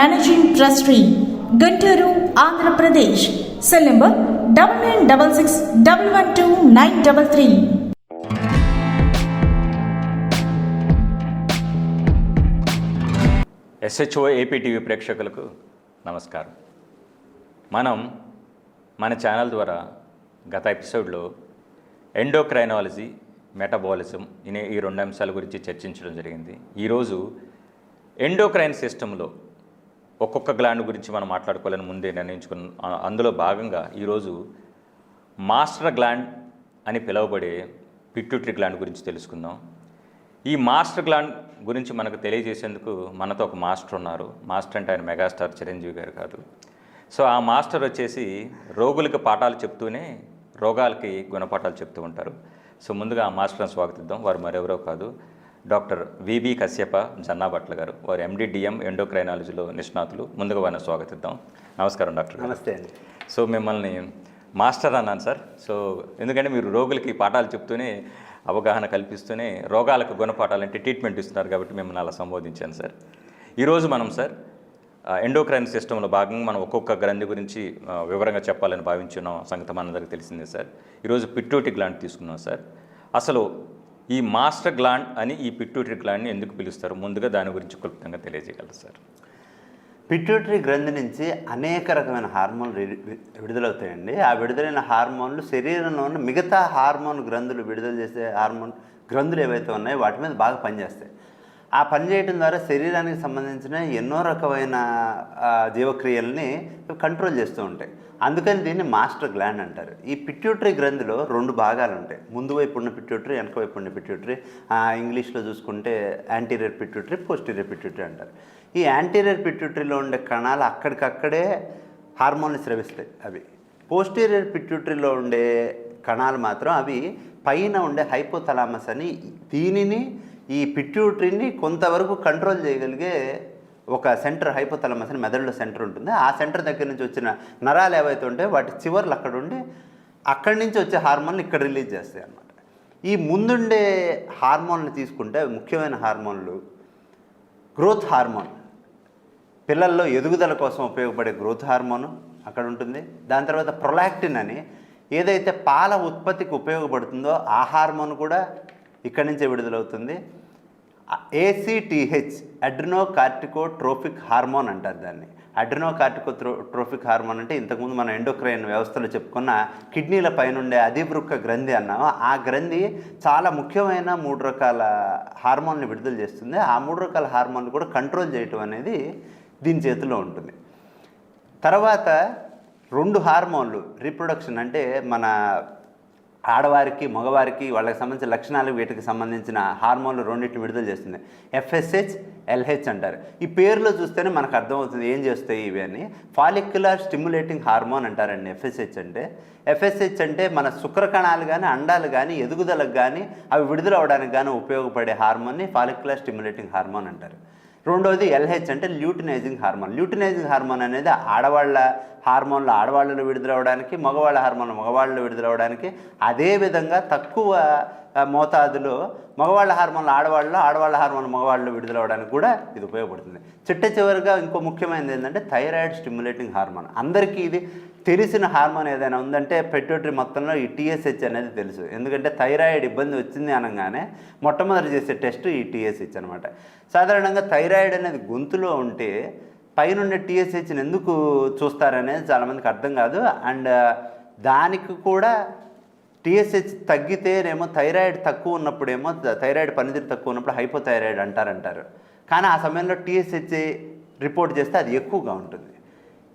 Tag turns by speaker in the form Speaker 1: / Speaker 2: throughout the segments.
Speaker 1: managing trustee Guntur Andhra Pradesh cell number double nine double six double one two nine double three
Speaker 2: SHO APTV ప్రేక్షకులకు నమస్కారం. మనం మన channel ద్వారా గత ఎపిసోడ్లో ఎండోక్రైనాలజీ మెటబాలిజం ఇనే ఈ రెండు అంశాల గురించి చర్చించడం జరిగింది. ఈరోజు ఎండోక్రైన్ సిస్టంలో ఒక్కొక్క గ్లాండ్ గురించి మనం మాట్లాడుకోవాలని ముందే నిర్ణయించుకున్న అందులో భాగంగా ఈరోజు మాస్టర్ గ్లాండ్ అని పిలువబడే పిట్యూటరీ గ్లాండ్ గురించి తెలుసుకుందాం. ఈ మాస్టర్ గ్లాండ్ గురించి మనకు తెలియజేసేందుకు మనతో ఒక మాస్టర్ ఉన్నారు. మాస్టర్ అంటే ఆయన మెగాస్టార్ చిరంజీవి గారు కాదు. సో ఆ మాస్టర్ వచ్చేసి రోగులకు పాఠాలు చెప్తూనే రోగాలకి గుణపాఠాలు చెప్తూ ఉంటారు. సో ముందుగా ఆ మాస్టర్ని స్వాగతిద్దాం. వారు మరెవరో కాదు. డాక్టర్ విబి కశ్యప జన్నాభట్ల గారు వారు ఎండిడిఎం ఎండోక్రైనాలజీలో నిష్ణాతులు. ముందుగా వారిని స్వాగతిద్దాం. నమస్కారం డాక్టర్
Speaker 3: నమస్తే అండి.
Speaker 2: సో మిమ్మల్ని మాస్టర్ అన్నాను సార్. సో ఎందుకంటే మీరు రోగులకి పాఠాలు చెప్తూనే అవగాహన కల్పిస్తూనే రోగాలకు గుణపాఠాలు అంటే ట్రీట్మెంట్ ఇస్తున్నారు కాబట్టి మిమ్మల్ని అలా సంబోధించాను సార్. ఈరోజు మనం సార్ ఎండోక్రైన్ సిస్టంలో భాగంగా మనం ఒక్కొక్క గ్రంథి గురించి వివరంగా చెప్పాలని భావించున్నాం. సంగతి మనందరికీ తెలిసిందే సార్. ఈరోజు పిట్యూటి గ్లాండ్ తీసుకున్నాం సార్. అసలు ఈ మాస్టర్ గ్లాండ్ అని ఈ పిట్యూటరీ గ్లాండ్ని ఎందుకు పిలుస్తారు? ముందుగా దాని గురించి క్లుప్తంగా తెలియజేయగలరు సార్.
Speaker 3: పిట్యూటరీ గ్రంథి నుంచి అనేక రకమైన హార్మోన్లు విడుదలవుతాయండి. ఆ విడుదలైన హార్మోన్లు శరీరంలో ఉన్న మిగతా హార్మోన్ గ్రంథులు విడుదల చేసే హార్మోన్ గ్రంథులు ఏవైతే ఉన్నాయో వాటి మీద బాగా పనిచేస్తాయి. ఆ పని చేయడం ద్వారా శరీరానికి సంబంధించిన ఎన్నో రకమైన జీవక్రియల్ని కంట్రోల్ చేస్తూ ఉంటాయి. అందుకని దీన్ని మాస్టర్ గ్లాండ్ అంటారు. ఈ పిట్యూటరీ గ్రంథిలో రెండు భాగాలు ఉంటాయి ముందు వైపు ఉన్న పిట్యూటరీ వెనక వైపు ఉన్న పిట్యూటరీ ఇంగ్లీష్లో చూసుకుంటే యాంటీరియర్ పిట్యూటరీ పోస్టీరియర్ పిట్యూటరీ అంటారు. ఈ యాంటీరియర్ పిట్యూటరీలో ఉండే కణాలు అక్కడికక్కడే హార్మోన్లు స్రవిస్తాయి అవి. పోస్టీరియర్ పిట్యూటరీలో ఉండే కణాలు మాత్రం అవి పైన ఉండే హైపోథలామస్ అని దీనిని ఈ పిట్యూటరీని కొంతవరకు కంట్రోల్ చేయగలిగే ఒక సెంటర్ హైపోతలమస్ అని మెదడులో సెంటర్ ఉంటుంది. ఆ సెంటర్ దగ్గర నుంచి వచ్చిన నరాలు ఏవైతే ఉంటాయో వాటి చివర్లు అక్కడ ఉండి అక్కడి నుంచి వచ్చే హార్మోన్లు ఇక్కడ రిలీజ్ చేస్తాయి అన్నమాట. ఈ ముందుండే హార్మోన్లు తీసుకుంటే ముఖ్యమైన హార్మోన్లు గ్రోత్ హార్మోన్. పిల్లల్లో ఎదుగుదల కోసం ఉపయోగపడే గ్రోత్ హార్మోన్ అక్కడ ఉంటుంది. దాని తర్వాత ప్రొలాక్టిన్ అని ఏదైతే పాల ఉత్పత్తికి ఉపయోగపడుతుందో ఆ హార్మోన్ కూడా ఇక్కడి నుంచే విడుదలవుతుంది. ACTH adrenocorticotrophic hormone అంటారు దాన్ని. అడ్రినో కార్టికో ట్రోఫిక్ హార్మోన్ అంటే ఇంతకుముందు మనం ఎండోక్రైన్ వ్యవస్థలో చెప్పుకున్న కిడ్నీల పైన ఉండే అధివృక్క గ్రంథి అన్నాము. ఆ గ్రంథి చాలా ముఖ్యమైన మూడు రకాల హార్మోన్లు విడుదల చేస్తుంది. ఆ మూడు రకాల హార్మోన్లు కూడా కంట్రోల్ చేయటం అనేది దీని చేతిలో ఉంటుంది. తర్వాత రెండు హార్మోన్లు రీప్రొడక్షన్ అంటే మన ఆడవారికి మగవారికి వాళ్ళకి సంబంధించిన లక్షణాలు వీటికి సంబంధించిన హార్మోన్లు రెండింటిని విడుదల చేస్తుంది. ఎఫ్ఎస్హెచ్ ఎల్హెచ్ అంటారు. ఈ పేరులో చూస్తేనే మనకు అర్థమవుతుంది ఏం చేస్తాయి ఇవి అని. ఫాలిక్యులర్ స్టిమ్యులేటింగ్ హార్మోన్ అంటారండి ఎఫ్ఎస్హెచ్ అంటే. ఎఫ్ఎస్హెచ్ అంటే మన శుక్రకణాలు కానీ అండాలు కానీ ఎదుగుదలకు కానీ అవి విడుదల అవడానికి కానీ ఉపయోగపడే హార్మోన్ని ఫాలిక్యులర్ స్టిమ్యులేటింగ్ హార్మోన్ అంటారు. రెండోది ఎల్హెచ్ అంటే ల్యూటినైజింగ్ హార్మోన్. ల్యూటినైజింగ్ హార్మోన్ అనేది ఆడవాళ్ళ హార్మోన్లు ఆడవాళ్ళలో విడుదలవడానికి మగవాళ్ళ హార్మోన్లు మగవాళ్ళలో విడుదలవడానికి అదేవిధంగా తక్కువ మోతాదులో మగవాళ్ళ హార్మోన్లు ఆడవాళ్ళు ఆడవాళ్ళ హార్మోన్లు మగవాళ్ళలో విడుదలవడానికి కూడా ఇది ఉపయోగపడుతుంది. చిట్ట చివరిగా ఇంకో ముఖ్యమైనది ఏంటంటే థైరాయిడ్ స్టిమ్యులేటింగ్ హార్మోన్. అందరికీ ఇది తెలిసిన హార్మోన్ ఏదైనా ఉందంటే పెట్యూటరీ మొత్తంలో ఈ టీఎస్హెచ్ అనేది తెలుసు. ఎందుకంటే థైరాయిడ్ ఇబ్బంది వచ్చింది అనగానే మొట్టమొదటి చేసే టెస్ట్ ఈ టీఎస్హెచ్ అనమాట సాధారణంగా థైరాయిడ్ అనేది గొంతులో ఉంటే పైనుండే టీఎస్హెచ్ని ఎందుకు చూస్తారనేది చాలామందికి అర్థం కాదు. అండ్ దానికి కూడా టీఎస్హెచ్ తగ్గితేనేమో థైరాయిడ్ తక్కువ ఉన్నప్పుడేమో థైరాయిడ్ పనితీరు తక్కువ ఉన్నప్పుడు హైపోథైరాయిడ్ అంటారంటారు. కానీ ఆ సమయంలో టీఎస్హెచ్ రిపోర్ట్ చేస్తే అది ఎక్కువగా ఉంటుంది.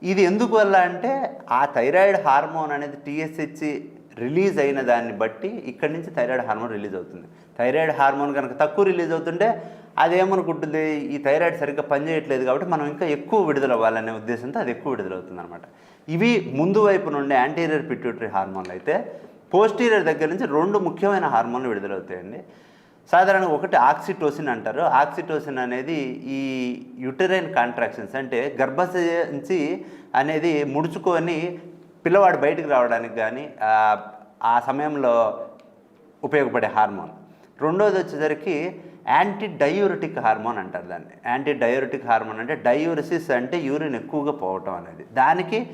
Speaker 3: ఇది ఎందుకు వల్ల అంటే ఆ థైరాయిడ్ హార్మోన్ అనేది టీఎస్హెచ్ రిలీజ్ అయిన దాన్ని బట్టి ఇక్కడి నుంచి థైరాయిడ్ హార్మోన్ రిలీజ్ అవుతుంది. థైరాయిడ్ హార్మోన్ కనుక తక్కువ రిలీజ్ అవుతుంటే అదేమనుకుంటుంది? ఈ థైరాయిడ్ సరిగ్గా పనిచేయట్లేదు కాబట్టి మనం ఇంకా ఎక్కువ విడుదల అవ్వాలనే ఉద్దేశంతో అది ఎక్కువ విడుదలవుతుంది అనమాట ఇవి ముందు వైపు నుండి యాంటీరియర్ పిట్యూటరీ హార్మోన్లు అయితే పోస్టీరియర్ దగ్గర నుంచి రెండు ముఖ్యమైన హార్మోన్లు విడుదలవుతాయండి సాధారణంగా ఒకటి ఆక్సిటోసిన్ అంటారు. ఆక్సిటోసిన్ అనేది ఈ యుటరైన్ కాంట్రాక్షన్స్ అంటే గర్భసంచి అనేది ముడుచుకొని పిల్లవాడు బయటకు రావడానికి కానీ ఆ- ఆ సమయంలో ఉపయోగపడే హార్మోన్. రెండోది వచ్చేసరికి యాంటీ డయూరిటిక్ హార్మోన్ అంటారు దాన్ని. యాంటీ డయూరిటిక్ హార్మోన్ అంటే డయూరిసిస్ అంటే యూరిన్ ఎక్కువగా పోవటం అనేది. దానికి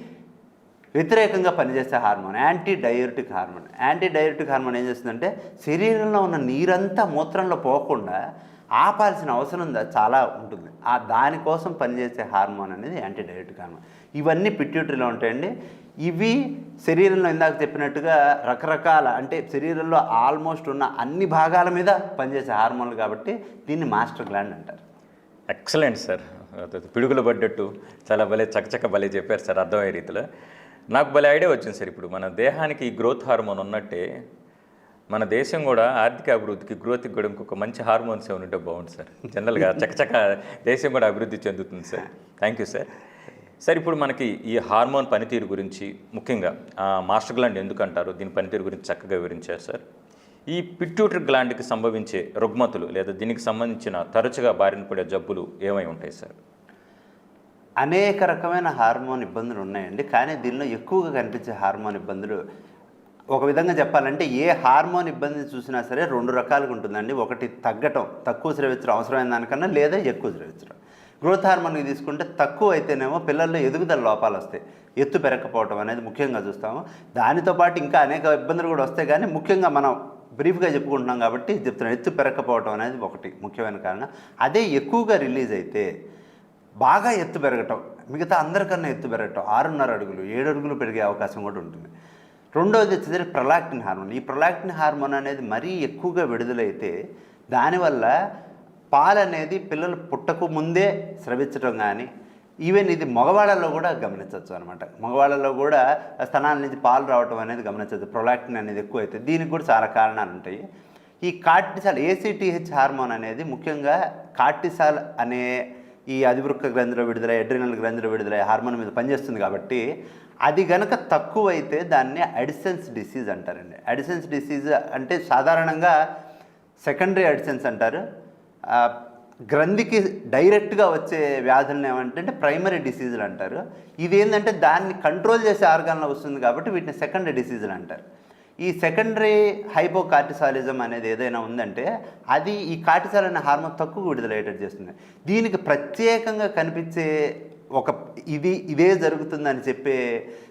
Speaker 3: వ్యతిరేకంగా పనిచేసే hormone anti diuretic hormone. Anti diuretic hormone ఏం చేస్తుందంటే శరీరంలో ఉన్న నీరంతా మూత్రంలో పోకుండా ఆపాల్సిన అవసరం చాలా ఉంటుంది. ఆ దానికోసం పనిచేసే హార్మోన్ అనేది యాంటీ డయూరిటిక్ హార్మోన్. ఇవన్నీ పిట్యూటరీలో ఉంటాయండి. ఇవి శరీరంలో ఇందాక చెప్పినట్టుగా రకరకాల అంటే శరీరంలో ఆల్మోస్ట్ ఉన్న అన్ని భాగాల మీద పనిచేసే హార్మోన్లు కాబట్టి దీన్ని మాస్టర్ గ్లాండ్ అంటారు.
Speaker 2: Excellent sir. పిడుగులు పడ్డట్టు. చాలా భలే చకచక భలే చెప్పారు సార్ అర్థమయ్యే రీతిలో. నాకు భలే ఐడియా వచ్చింది సార్ ఇప్పుడు. మన దేహానికి ఈ గ్రోత్ హార్మోన్ ఉన్నట్టే మన దేశం కూడా ఆర్థిక అభివృద్ధికి గ్రోత్కి కూడా ఇంకొక మంచి హార్మోన్స్ ఏమైనా ఉంటే బాగుంటుంది సార్. జనరల్గా చకచక దేశం కూడా అభివృద్ధి చెందుతుంది sir. Thank you sir. Sir ఇప్పుడు మనకి ఈ హార్మోన్ పనితీరు గురించి ముఖ్యంగా మాస్టర్ గ్లాండ్ ఎందుకంటారు? దీని పనితీరు గురించి చక్కగా వివరించారు సార్. ఈ పిట్యూటరీ గ్లాండ్కి సంభవించే రుగ్మతులు లేదా దీనికి సంబంధించిన తరచుగా బారిన పడే జబ్బులు ఏమై ఉంటాయి సార్?
Speaker 3: అనేక రకమైన హార్మోన్ ఇబ్బందులు ఉన్నాయండి. కానీ దీనిలో ఎక్కువగా కనిపించే హార్మోన్ ఇబ్బందులు ఒక విధంగా చెప్పాలంటే ఏ హార్మోన్ ఇబ్బందిని చూసినా సరే రెండు రకాలుగా ఉంటుందండి. ఒకటి తగ్గటం తక్కువ స్రవించడం అవసరమైన దానికన్నా లేదా ఎక్కువ స్రవించడం గ్రోత్ హార్మోన్కి తీసుకుంటే తక్కువ అయితేనేమో పిల్లల్లో ఎదుగుదల లోపాలు వస్తాయి. ఎత్తు పెరగకపోవడం అనేది ముఖ్యంగా చూస్తాము. దానితో పాటు ఇంకా అనేక ఇబ్బందులు కూడా వస్తాయి. కానీ ముఖ్యంగా మనం బ్రీఫ్గా చెప్పుకుంటున్నాం కాబట్టి చెప్తున్నాం ఎత్తు పెరగకపోవడం అనేది ఒకటి ముఖ్యమైన కారణం. అదే ఎక్కువగా రిలీజ్ అయితే బాగా ఎత్తు పెరగటం మిగతా అందరికన్నా ఎత్తు పెరగటం ఆరున్నర అడుగులు ఏడు అడుగులు పెరిగే అవకాశం కూడా ఉంటుంది. రెండోది వచ్చేసరికి ప్రొలాక్టిన్ హార్మోన్. ఈ ప్రొలాక్టిన్ హార్మోన్ అనేది మరీ ఎక్కువగా విడుదలైతే దానివల్ల పాలు అనేది పిల్లలు పుట్టకు ముందే స్రవించడం కానీ ఈవెన్ ఇది మగవాళ్ళలో కూడా గమనించవచ్చు అనమాట మగవాళ్ళలో కూడా స్తనాల నుంచి పాలు రావటం అనేది గమనించవచ్చు. ప్రొలాక్టిన్ అనేది ఎక్కువ అయితే దీనికి కూడా చాలా కారణాలు ఉంటాయి. ఈ కార్టిసాల్ ఏసీటీహెచ్ హార్మోన్ అనేది ముఖ్యంగా కార్టిసాల్ అనే ఈ అధివృక్క గ్రంథిలో విడుదల ఎడ్రినల్ గ్రంథిలో విడుదల హార్మోన్ మీద పనిచేస్తుంది కాబట్టి అది గనక తక్కువైతే దాన్ని అడిసెన్స్ డిసీజ్ అంటారండి. అడిసెన్స్ డిసీజ్ అంటే సాధారణంగా సెకండరీ అడిసెన్స్ అంటారు. గ్రంథికి డైరెక్ట్గా వచ్చే వ్యాధులను ఏమంటే ప్రైమరీ డిసీజులు అంటారు. ఇది ఏంటంటే దాన్ని కంట్రోల్ చేసే ఆర్గాన్లో వస్తుంది కాబట్టి వీటిని సెకండరీ డిసీజులు అంటారు. ఈ సెకండరీ హైపోకార్టిసాలిజం అనేది ఏదైనా ఉందంటే అది ఈ కార్టిసాల్ అనే హార్మోన్ తక్కువ విడుదలయ్యేటట్టు చేస్తుంది. దీనికి ప్రత్యేకంగా కనిపించే ఒక ఇది ఇదే జరుగుతుందని చెప్పే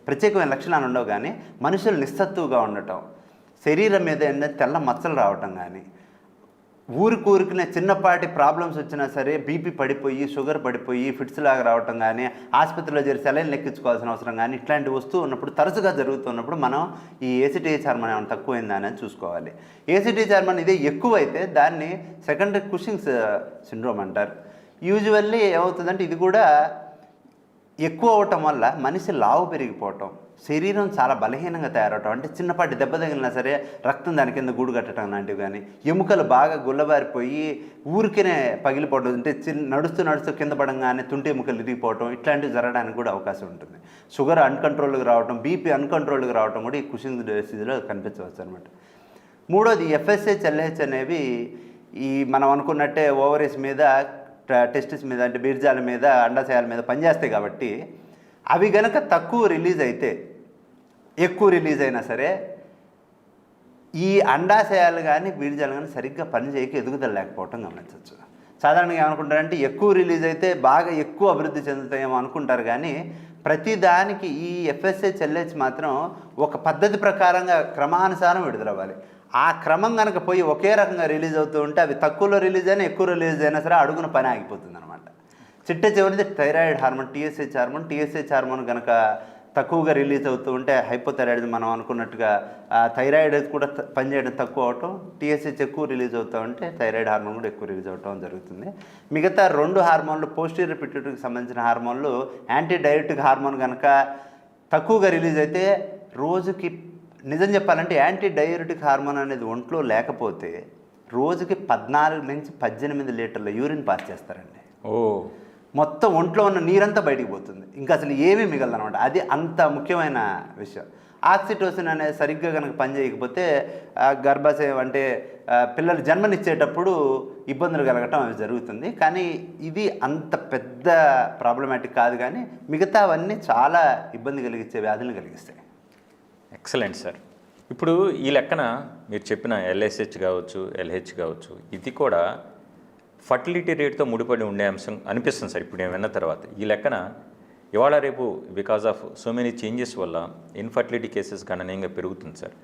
Speaker 3: ప్రత్యేకమైన లక్షణాలు ఉండవు కానీ మనుషులు నిస్సత్తువుగా ఉండటం శరీరం మీద ఏంటంటే తెల్ల మచ్చలు రావటం కానీ ఊరికూరికినే చిన్నపాటి ప్రాబ్లమ్స్ వచ్చినా సరే బీపీ పడిపోయి షుగర్ పడిపోయి ఫిట్స్ లాగా రావటం కానీ ఆసుపత్రిలో చేరి సెలైన్ లెక్కించుకోవాల్సిన అవసరం కానీ ఇట్లాంటి వస్తువు ఉన్నప్పుడు తరచుగా జరుగుతున్నప్పుడు మనం ఈ ఏసిటీహెచ్ హార్మోన్ ఏమైనా తక్కువైందా అని చూసుకోవాలి. ఏసిటీహెచ్ హార్మోన్ ఇదే ఎక్కువైతే దాన్ని సెకండరీ కుషింగ్స్ సిండ్రోమ్ అంటారు. యూజువల్లీ ఏమవుతుందంటే ఇది కూడా ఎక్కువ అవటం వల్ల మనిషి లావు పెరిగిపోవటం. శరీరం చాలా బలహీనంగా తయారవటం అంటే చిన్నపాటి దెబ్బ తగిలినా సరే రక్తం దాని కింద గూడు కట్టడం లాంటివి కానీ ఎముకలు బాగా గుల్లబారిపోయి ఊరికనే పగిలిపోవడం అంటే చిన్న నడుస్తూ నడుస్తూ కింద పడంగానే తుంటి ఎముకలు ఇరిగిపోవటం ఇట్లాంటివి జరగడానికి కూడా అవకాశం ఉంటుంది. షుగర్ అన్కంట్రోల్గా రావడం బీపీ అన్కంట్రోల్గా రావటం కూడా ఈ కుషింగ్ డిసీజ్లో కనిపించవచ్చు అనమాట మూడోది ఎఫ్ఎస్హెచ్ ఎల్హెచ్ అనేవి ఈ మనం అనుకున్నట్టే ఓవరీస్ మీద టెస్టిస్ మీద అంటే బీర్జాల మీద అండాశయాల మీద పనిచేస్తాయి కాబట్టి అవి గనక తక్కువ రిలీజ్ అయితే ఎక్కువ రిలీజ్ అయినా సరే ఈ అండాశయాలు కానీ బీర్జాలు కానీ సరిగ్గా పనిచేయక ఎదుగుదల లేకపోవటం గమనించవచ్చు. సాధారణంగా ఏమనుకుంటారంటే ఎక్కువ రిలీజ్ అయితే బాగా ఎక్కువ అభివృద్ధి చెందుతాయేమో అనుకుంటారు కానీ ప్రతి దానికి ఈ ఎఫ్ఎస్ఏ చెల్లెచ్ మాత్రం ఒక పద్ధతి ప్రకారంగా క్రమానుసారం విడుదలవ్వాలి. ఆ క్రమం కనుక పోయి ఒకే రకంగా రిలీజ్ అవుతూ ఉంటే అవి తక్కువలో రిలీజ్ అయినా ఎక్కువ రిలీజ్ అయినా సరే అడుగున పని ఆగిపోతుంది అనమాట చిట్ట చివరిది thyroid hormone TSH hormone TSH hormone కనుక తక్కువగా రిలీజ్ అవుతూ ఉంటే హైపోథైరాయిడ్ మనం అనుకున్నట్టుగా థైరాయిడ్ కూడా త- పనిచేయడం తక్కువ అవటం టీఎస్హెచ్ ఎక్కువ రిలీజ్ అవుతూ ఉంటే థైరాయిడ్ హార్మోన్ కూడా ఎక్కువ రిలీజ్ అవటం జరుగుతుంది. మిగతా రెండు హార్మోన్లు పోస్టీరియర్ పిట్యూటరీకి సంబంధించిన హార్మోన్లు యాంటీ డైరెక్టిక్ హార్మోన్ కనుక తక్కువగా రిలీజ్ అయితే రోజుకి నిజం చెప్పాలంటే యాంటీ డైరెటిక్ హార్మోన్ అనేది ఒంట్లో లేకపోతే రోజుకి పద్నాలుగు నుంచి పద్దెనిమిది లీటర్ల యూరిన్ పాస్ చేస్తారండి.
Speaker 2: ఓ.
Speaker 3: మొత్తం ఒంట్లో ఉన్న నీరంతా బయటికి పోతుంది. ఇంకా అసలు ఏమీ మిగలదనమాట అది అంత ముఖ్యమైన విషయం. ఆక్సిటోసిన్ అనేది సరిగ్గా కనుక పనిచేయకపోతే గర్భాశయం అంటే పిల్లలు జన్మనిచ్చేటప్పుడు ఇబ్బందులు కలగటం అవి జరుగుతుంది. కానీ ఇది అంత పెద్ద ప్రాబ్లమాటిక్ కాదు కానీ మిగతావన్నీ చాలా ఇబ్బంది కలిగించే వ్యాధులను కలిగిస్తాయి.
Speaker 2: Excellent sir. ఇప్పుడు ఈ లెక్కన మీరు చెప్పిన ఎల్ఎస్హెచ్ కావచ్చు ఎల్హెచ్ కావచ్చు ఇది కూడా ఫర్టిలిటీ రేట్తో ముడిపడి ఉండే అంశం అనిపిస్తుంది సార్. ఇప్పుడు నేను విన్న తర్వాత. ఈ లెక్కన ఇవాళ రేపు because of so many changes వల్ల ఇన్ఫర్టిలిటీ కేసెస్ గణనీయంగా పెరుగుతుంది సార్.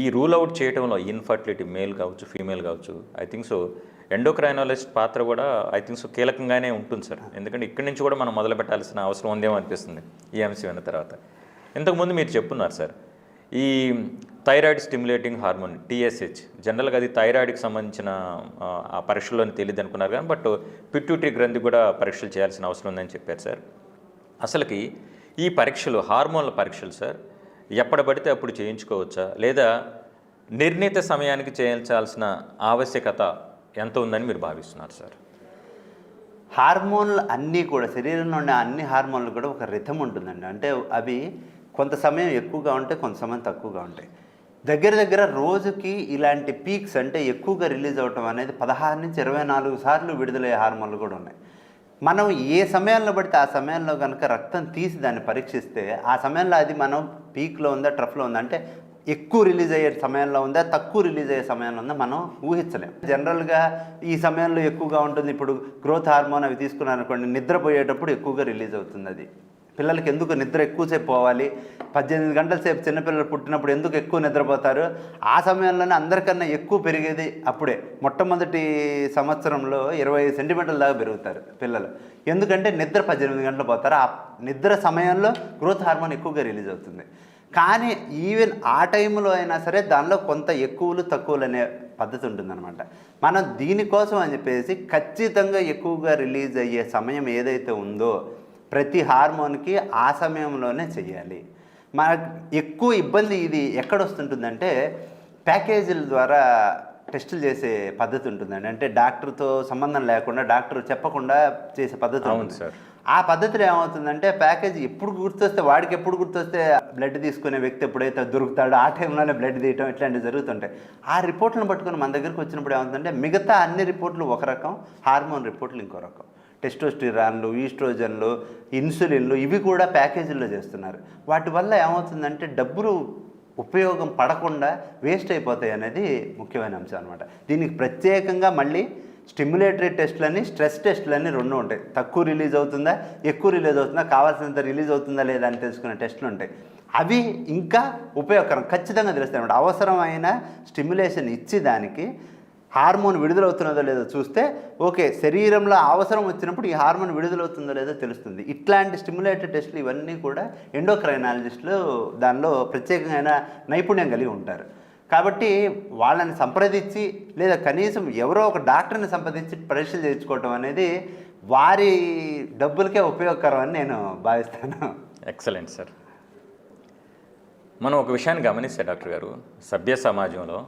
Speaker 2: ఈ రూల్ అవుట్ చేయడంలో ఇన్ఫర్టిలిటీ మేల్ కావచ్చు ఫీమేల్ కావచ్చు ఐ థింక్ సో ఎండోక్రైనాలజిస్ట్ పాత్ర కూడా ఐ థింక్ సో కీలకంగానే ఉంటుంది సార్. ఎందుకంటే ఇక్కడి నుంచి కూడా మనం మొదలు పెట్టాల్సిన అవసరం ఉందేమో అనిపిస్తుంది ఈ అంశం విన్న తర్వాత. ఇంతకుముందు మీరు చెప్పున్నారు సార్. ఈ థైరాయిడ్ స్టిమ్యులేటింగ్ హార్మోన్ టీఎస్హెచ్ జనరల్గా అది థైరాయిడ్కి సంబంధించిన ఆ, ఆ పరీక్షల్లోని తెలియదు అనుకున్నారు కానీ బట్ పిట్యూటరీ గ్రంథి కూడా పరీక్షలు చేయాల్సిన అవసరం ఉందని చెప్పారు సార్. అసలుకి ఈ పరీక్షలు హార్మోన్ల పరీక్షలు సార్ ఎప్పుడు పడితే అప్పుడు చేయించుకోవచ్చా? లేదా నిర్ణీత సమయానికి చేయించాల్సిన ఆవశ్యకత ఎంత ఉందని మీరు భావిస్తున్నారు సార్?
Speaker 3: హార్మోన్లు అన్నీ కూడా శరీరంలో ఉండే అన్ని హార్మోన్లు కూడా ఒక రిథం ఉంటుందండి. అంటే అవి కొంత సమయం ఎక్కువగా ఉంటాయి కొంత సమయం తక్కువగా ఉంటాయి. దగ్గర దగ్గర రోజుకి ఇలాంటి పీక్స్ అంటే ఎక్కువగా రిలీజ్ అవటం అనేది పదహారు నుంచి ఇరవై నాలుగు సార్లు విడుదలయ్యే హార్మోన్లు కూడా ఉన్నాయి. మనం ఏ సమయంలో పడితే ఆ సమయంలో కనుక రక్తం తీసి దాన్ని పరీక్షిస్తే ఆ సమయంలో అది మనం పీక్లో ఉందా ట్రఫ్లో ఉందా అంటే ఎక్కువ రిలీజ్ అయ్యే సమయంలో ఉందా తక్కువ రిలీజ్ అయ్యే సమయంలో ఉందా మనం ఊహించలేము జనరల్గా ఈ సమయంలో ఎక్కువగా ఉంటుంది. ఇప్పుడు గ్రోత్ హార్మోన్ అవి తీసుకున్నారనుకోండి నిద్రపోయేటప్పుడు ఎక్కువగా రిలీజ్ అవుతుంది అది. పిల్లలకి ఎందుకు నిద్ర ఎక్కువసేపు పోవాలి? పద్దెనిమిది గంటల సేపు చిన్నపిల్లలు పుట్టినప్పుడు ఎందుకు ఎక్కువ నిద్రపోతారు? ఆ సమయంలోనే అందరికన్నా ఎక్కువ పెరిగేది అప్పుడే. మొట్టమొదటి సంవత్సరంలో ఇరవై సెంటీమీటర్ల దాకా పెరుగుతారు పిల్లలు. ఎందుకంటే నిద్ర పద్దెనిమిది గంటలు పోతారు. ఆ నిద్ర సమయంలో గ్రోత్ హార్మోన్ ఎక్కువగా రిలీజ్ అవుతుంది. కానీ ఈవెన్ ఆ టైంలో అయినా సరే దానిలో కొంత ఎక్కువలు తక్కువలు అనే పద్ధతి ఉంటుందన్నమాట. మనం దీనికోసం అని చెప్పేసి ఖచ్చితంగా ఎక్కువగా రిలీజ్ అయ్యే సమయం ఏదైతే ఉందో ప్రతి హార్మోన్కి ఆ సమయంలోనే చేయాలి మనకు ఎక్కువ ఇబ్బంది ఇది ఎక్కడ వస్తుంటుందంటే ప్యాకేజీల ద్వారా టెస్టులు చేసే పద్ధతి ఉంటుందండి అంటే డాక్టర్తో సంబంధం లేకుండా డాక్టర్ చెప్పకుండా చేసే పద్ధతి ఉంటుంది.
Speaker 2: సార్.
Speaker 3: ఆ పద్ధతిలో ఏమవుతుందంటే ప్యాకేజ్ ఎప్పుడు గుర్తొస్తే వాడికి ఎప్పుడు గుర్తొస్తే బ్లడ్ తీసుకునే వ్యక్తి ఎప్పుడైతే దొరుకుతాడో ఆ టైంలోనే బ్లడ్ తీయటం ఇట్లాంటివి జరుగుతుంటాయి ఆ రిపోర్ట్లను పట్టుకొని మన దగ్గరికి వచ్చినప్పుడు ఏమవుతుందంటే మిగతా అన్ని రిపోర్ట్లు ఒక రకం హార్మోన్ రిపోర్ట్లు ఇంకో రకం టెస్టోస్టిరాన్లు ఈస్ట్రోజన్లు ఇన్సులిన్లు ఇవి కూడా ప్యాకేజీల్లో చేస్తున్నారు. వాటి వల్ల ఏమవుతుందంటే డబ్బులు ఉపయోగం పడకుండా వేస్ట్ అయిపోతాయి అనేది ముఖ్యమైన అంశం అనమాట దీనికి ప్రత్యేకంగా మళ్ళీ స్టిమ్యులేటరీ టెస్ట్లని స్ట్రెస్ టెస్ట్లని రెండు ఉంటాయి. తక్కువ రిలీజ్ అవుతుందా ఎక్కువ రిలీజ్ అవుతుందా కావాల్సినంత రిలీజ్ అవుతుందా లేదా అని తెలుసుకునే టెస్ట్లు ఉంటాయి. అవి ఇంకా ఉపయోగకరం ఖచ్చితంగా తెలుస్తాయి అనమాట అవసరమైన స్టిమ్యులేషన్ ఇచ్చి దానికి హార్మోన్ విడుదలవుతున్నదో లేదో చూస్తే ఓకే శరీరంలో అవసరం వచ్చినప్పుడు ఈ హార్మోన్ విడుదలవుతుందో లేదో తెలుస్తుంది. ఇట్లాంటి స్టిమ్యులేటెడ్ టెస్టులు ఇవన్నీ కూడా ఎండోక్రైనాలజిస్టులు దానిలో ప్రత్యేకమైన నైపుణ్యం కలిగి ఉంటారు. కాబట్టి వాళ్ళని సంప్రదించి లేదా కనీసం ఎవరో ఒక డాక్టర్ని సంప్రదించి పరీక్షలు చేయించుకోవటం అనేది వారి డబ్బులకే ఉపయోగకరం అని నేను భావిస్తాను.
Speaker 2: Excellent sir. మనం ఒక విషయాన్ని గమనిస్తే డాక్టర్ గారు సభ్య సమాజంలో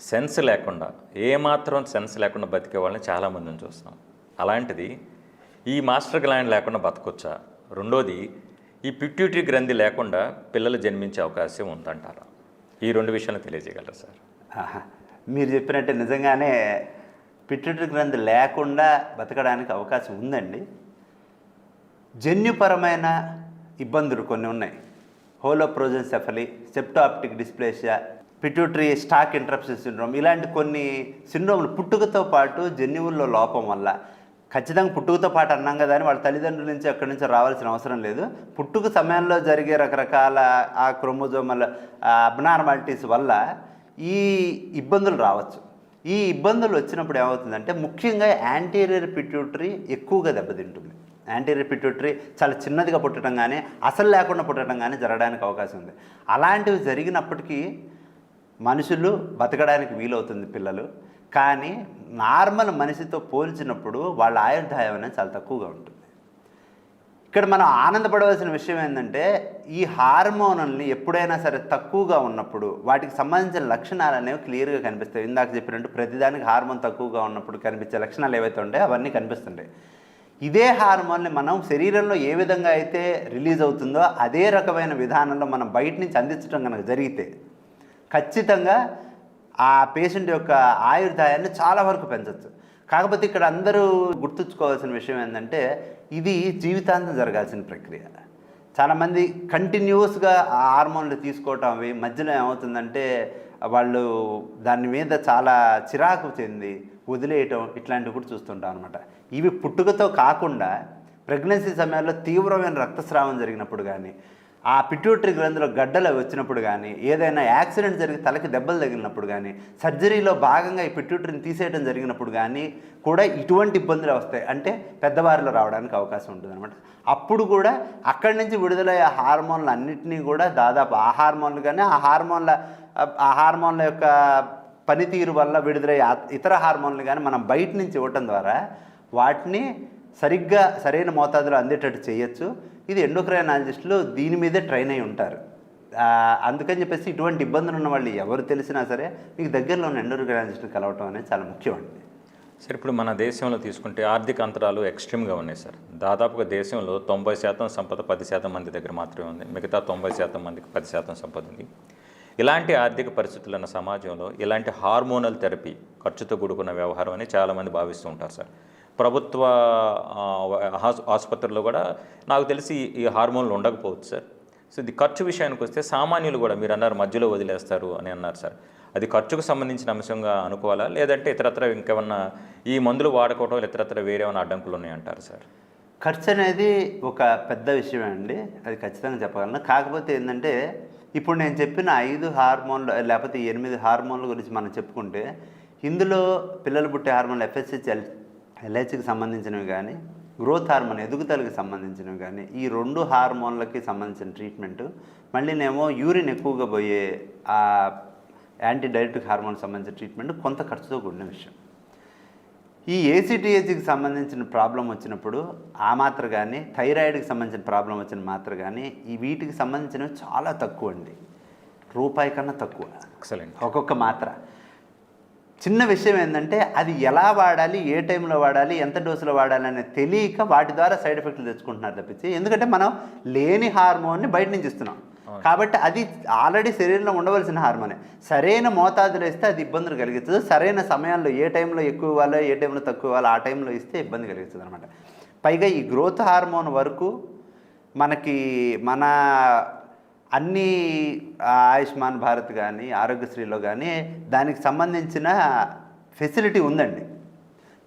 Speaker 2: సెన్స్ లేకుండా ఏమాత్రం సెన్స్ లేకుండా బతికే వాళ్ళని చాలామందిని చూస్తాం అలాంటిది ఈ మాస్టర్ గ్లాండ్ లేకుండా బతకొచ్చా? రెండోది ఈ పిట్యూటరీ గ్రంథి లేకుండా పిల్లలు జన్మించే అవకాశం ఉందంటారా? ఈ రెండు విషయాలు తెలియజేయగలరా సార్?
Speaker 3: మీరు చెప్పినట్టే నిజంగానే పిట్యూటరీ గ్రంథి లేకుండా బతకడానికి అవకాశం ఉందండి. జన్యుపరమైన ఇబ్బందులు కొన్ని ఉన్నాయి. Holoprosencephaly septo optic dysplasia pituitary stalk interruption syndrome ఇలాంటి కొన్ని సిండ్రోమ్లు పుట్టుకతో పాటు జన్యువుల్లో లోపం వల్ల. ఖచ్చితంగా పుట్టుకతో పాటు అన్నాం కదా అని వాళ్ళ తల్లిదండ్రుల నుంచి అక్కడి నుంచి రావాల్సిన అవసరం లేదు. పుట్టుక సమయంలో జరిగే రకరకాల ఆ క్రోమోజోమల్ అబ్నార్మాలిటీస్ వల్ల ఈ ఇబ్బందులు రావచ్చు. ఈ ఇబ్బందులు వచ్చినప్పుడు ఏమవుతుందంటే ముఖ్యంగా యాంటీరియర్ పిట్యూటరీ ఎక్కువగా దెబ్బతింటుంది. యాంటీరియర్ పిట్యూటరీ చాలా చిన్నదిగా పుట్టడం కానీ అసలు లేకుండా పుట్టడం కానీ జరగడానికి అవకాశం ఉంది. అలాంటివి జరిగినప్పటికీ మనుషులు బతకడానికి వీలవుతుంది పిల్లలు. కానీ నార్మల్ మనిషితో పోల్చినప్పుడు వాళ్ళ ఆయుర్దాయం అనేది చాలా తక్కువగా ఉంటుంది. ఇక్కడ మనం ఆనందపడవలసిన విషయం ఏంటంటే ఈ హార్మోనల్ని ఎప్పుడైనా సరే తక్కువగా ఉన్నప్పుడు వాటికి సంబంధించిన లక్షణాలు అనేవి క్లియర్గా కనిపిస్తాయి. ఇందాక చెప్పినట్టు ప్రతిదానికి హార్మోన్ తక్కువగా ఉన్నప్పుడు కనిపించే లక్షణాలు ఏవైతే ఉంటాయో అవన్నీ కనిపిస్తుంటాయి. ఇదే హార్మోన్ని మనం శరీరంలో ఏ విధంగా అయితే రిలీజ్ అవుతుందో అదే రకమైన విధానంలో మనం బయట నుంచి అందించడం కనుక జరిగితే ఖచ్చితంగా ఆ పేషెంట్ యొక్క ఆయుర్దాయాన్ని చాలా వరకు పెంచవచ్చు కాకపోతే ఇక్కడ అందరూ గుర్తుంచుకోవాల్సిన విషయం ఏంటంటే ఇది జీవితాంతం జరగాల్సిన ప్రక్రియ. చాలామంది కంటిన్యూస్గా ఆ హార్మోన్లు తీసుకోవటం అవి మధ్యలో ఏమవుతుందంటే వాళ్ళు దాని మీద చాలా చిరాకు చెంది వదిలేయటం ఇట్లాంటివి కూడా చూస్తుంటాం అనమాట ఇవి పుట్టుకతో కాకుండా ప్రెగ్నెన్సీ సమయంలో తీవ్రమైన రక్తస్రావం జరిగినప్పుడు కానీ ఆ పిట్యూటరీ గ్రంథిలో గడ్డలు వచ్చినప్పుడు కానీ ఏదైనా యాక్సిడెంట్ జరిగి తలకి దెబ్బలు తగిలినప్పుడు కానీ సర్జరీలో భాగంగా ఈ పిట్యూటరీని తీసేయడం జరిగినప్పుడు కానీ కూడా ఇటువంటి ఇబ్బందులు వస్తాయి. అంటే పెద్దవారిలో రావడానికి అవకాశం ఉంటుంది అనమాట అప్పుడు కూడా అక్కడి నుంచి విడుదలయ్యే హార్మోన్లు అన్నింటినీ కూడా దాదాపు ఆ హార్మోన్లు కానీ ఆ హార్మోన్ల ఆ హార్మోన్ల యొక్క పనితీరు వల్ల విడుదలయ్యే ఇతర హార్మోన్లు కానీ మనం బయట నుంచి ఇవ్వటం ద్వారా వాటిని సరిగ్గా సరైన మోతాదులో అందేటట్టు చేయొచ్చు. ఇది ఎండోక్రైనాలజిస్టులు దీని మీదే ట్రైన్ అయి ఉంటారు. అందుకని చెప్పేసి ఇటువంటి ఇబ్బందులు ఉన్న వాళ్ళు ఎవరు తెలిసినా సరే మీకు దగ్గరలో ఉన్న ఎండోక్రైనాలజిస్టులు కలవటం అనేది చాలా ముఖ్యమండి.
Speaker 2: సార్ ఇప్పుడు మన దేశంలో తీసుకుంటే ఆర్థిక అంతరాలు ఎక్స్ట్రీమ్గా ఉన్నాయి సార్. దాదాపుగా దేశంలో తొంభై శాతం సంపద పది శాతం మంది దగ్గర మాత్రమే ఉంది. మిగతా తొంభై శాతం మందికి పది శాతం సంపద ఉంది. ఇలాంటి ఆర్థిక పరిస్థితులు ఉన్న సమాజంలో ఇలాంటి హార్మోనల్ థెరపీ ఖర్చుతో కూడుకున్న వ్యవహారం అని చాలామంది భావిస్తూ ఉంటారు సార్. ప్రభుత్వ ఆసుపత్రిలో ఆసుపత్రుల్లో కూడా నాకు తెలిసి ఈ హార్మోన్లు ఉండకపోవచ్చు సార్. సో ఇది ఖర్చు విషయానికి వస్తే సామాన్యులు కూడా మీరు అన్నారు మధ్యలో వదిలేస్తారు అని అన్నారు సార్. అది ఖర్చుకు సంబంధించిన అంశంగా అనుకోవాలా? లేదంటే ఇతరత్ర ఇంకేమన్నా ఈ మందులు వాడుకోవడం ఇతరత్ర వేరేమైనా అడ్డంకులు ఉన్నాయంటారు సార్?
Speaker 3: ఖర్చు అనేది ఒక పెద్ద విషయమే అండి. అది ఖచ్చితంగా చెప్పగలను. కాకపోతే ఏంటంటే ఇప్పుడు నేను చెప్పిన ఐదు హార్మోన్లు లేకపోతే ఎనిమిది హార్మోన్ల గురించి మనం చెప్పుకుంటే ఇందులో పిల్లలు పుట్టే హార్మోన్లు ఎఫ్ఎస్హెచ్ ఎల్హెచ్కి సంబంధించినవి కానీ గ్రోత్ హార్మోన్ ఎదుగుదలకు సంబంధించినవి కానీ ఈ రెండు హార్మోన్లకి సంబంధించిన ట్రీట్మెంట్ మళ్ళీనేమో యూరిన్ ఎక్కువగా పోయే ఆ యాంటీ హార్మోన్ సంబంధించిన ట్రీట్మెంట్ కొంత ఖర్చుతో కూడిన విషయం. ఈ ఏసీటీహెచ్కి సంబంధించిన ప్రాబ్లం వచ్చినప్పుడు ఆ మాత్ర కానీ థైరాయిడ్కి సంబంధించిన ప్రాబ్లం వచ్చిన మాత్ర కానీ ఈ వీటికి సంబంధించినవి చాలా తక్కువ అండి రూపాయి కన్నా తక్కువ.
Speaker 2: ఎక్సలెంట్
Speaker 3: ఒక్కొక్క మాత్ర. చిన్న విషయం ఏంటంటే అది ఎలా వాడాలి ఏ టైంలో వాడాలి ఎంత డోసులో వాడాలి అనేది తెలియక వాటి ద్వారా సైడ్ ఎఫెక్ట్లు తెచ్చుకుంటున్నారు తప్పించి ఎందుకంటే మనం లేని హార్మోన్ని బయట నుంచి ఇస్తున్నాం. కాబట్టి అది ఆల్రెడీ శరీరంలో ఉండవలసిన హార్మోనే. సరైన మోతాదులో ఇస్తే అది ఇబ్బందులు కలిగిస్తుంది. సరైన సమయంలో ఏ టైంలో ఎక్కువ ఇవ్వాలో ఏ టైంలో తక్కువ ఇవ్వాలో ఆ టైంలో ఇస్తే ఇబ్బంది కలిగిస్తుంది అనమాట పైగా ఈ గ్రోత్ హార్మోన్ వరకు మనకి మన అన్ని ఆయుష్మాన్ భారత్ కానీ ఆరోగ్యశ్రీలో కానీ దానికి సంబంధించిన ఫెసిలిటీ ఉందండి.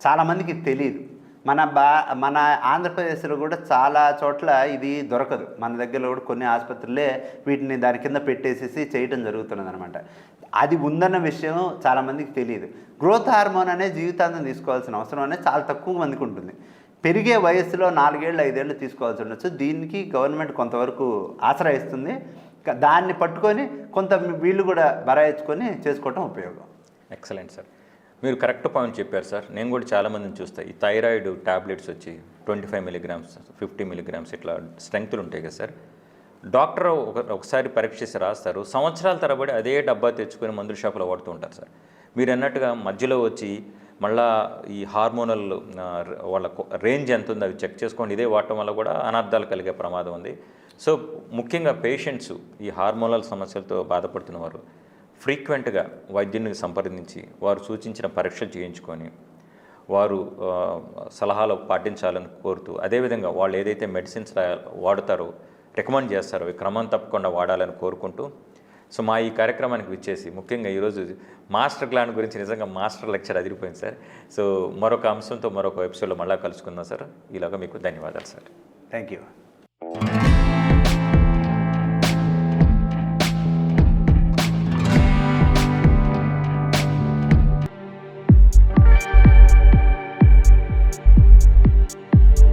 Speaker 3: చాలామందికి తెలియదు మన బా మన ఆంధ్రప్రదేశ్లో కూడా చాలా చోట్ల ఇది దొరకదు. మన దగ్గరలో కూడా కొన్ని ఆసుపత్రులే వీటిని దాని కింద పెట్టేసేసి చేయటం జరుగుతున్నది అనమాట అది ఉందన్న విషయం చాలామందికి తెలియదు గ్రోత్ హార్మోన్ అనేది జీవితాంతం తీసుకోవాల్సిన అవసరం అనేది చాలా తక్కువ మందికి ఉంటుంది. పెరిగే వయస్సులో నాలుగేళ్ళు ఐదేళ్ళు తీసుకోవాల్సి ఉండొచ్చు. దీనికి గవర్నమెంట్ కొంతవరకు ఆశ్రయిస్తుంది దాన్ని పట్టుకొని కొంత వీళ్ళు కూడా బరాయించుకొని చేసుకోవటం ఉపయోగం.
Speaker 2: Excellent sir. మీరు కరెక్ట్ పాయింట్ చెప్పారు సార్. నేను కూడా చాలామందిని చూస్తా. ఈ థైరాయిడ్ టాబ్లెట్స్ వచ్చి twenty five milligrams fifty milligrams ఇట్లా స్ట్రెంగ్త్లు ఉంటాయి కదా సార్. డాక్టర్ ఒక ఒకసారి పరీక్ష చేసి రాస్తారు. సంవత్సరాల తరబడి అదే డబ్బా తెచ్చుకొని మందుల షాపులో వాడుతూ ఉంటారు సార్. మీరు అన్నట్టుగా మధ్యలో వచ్చి మళ్ళా ఈ హార్మోనల్ వాళ్ళ కొ- రేంజ్ ఎంత ఉంది అవి చెక్ చేసుకోండి. ఇదే వాడటం వల్ల కూడా అనర్థాలు కలిగే ప్రమాదం ఉంది. సో ముఖ్యంగా పేషెంట్స్ ఈ హార్మోనల్ సమస్యలతో బాధపడుతున్న వారు ఫ్రీక్వెంట్గా వైద్యుని సంప్రదించి వారు సూచించిన పరీక్షలు చేయించుకొని వారు సలహాలు పాటించాలని కోరుతూ అదేవిధంగా వాళ్ళు ఏదైతే మెడిసిన్స్ వాడతారో రికమెండ్ చేస్తారో అవి క్రమం తప్పకుండా వాడాలని కోరుకుంటూ సో మా ఈ కార్యక్రమానికి విచ్చేసి ముఖ్యంగా ఈరోజు మాస్టర్ ప్లాన్ గురించి నిజంగా మాస్టర్ లెక్చర్ అదిరిపోయింది సార్. సో మరొక అంశంతో మరొక ఎపిసోడ్లో మళ్ళీ కలుసుకుందాం సార్. ఈలోగా మీకు ధన్యవాదాలు సార్.
Speaker 3: Thank you.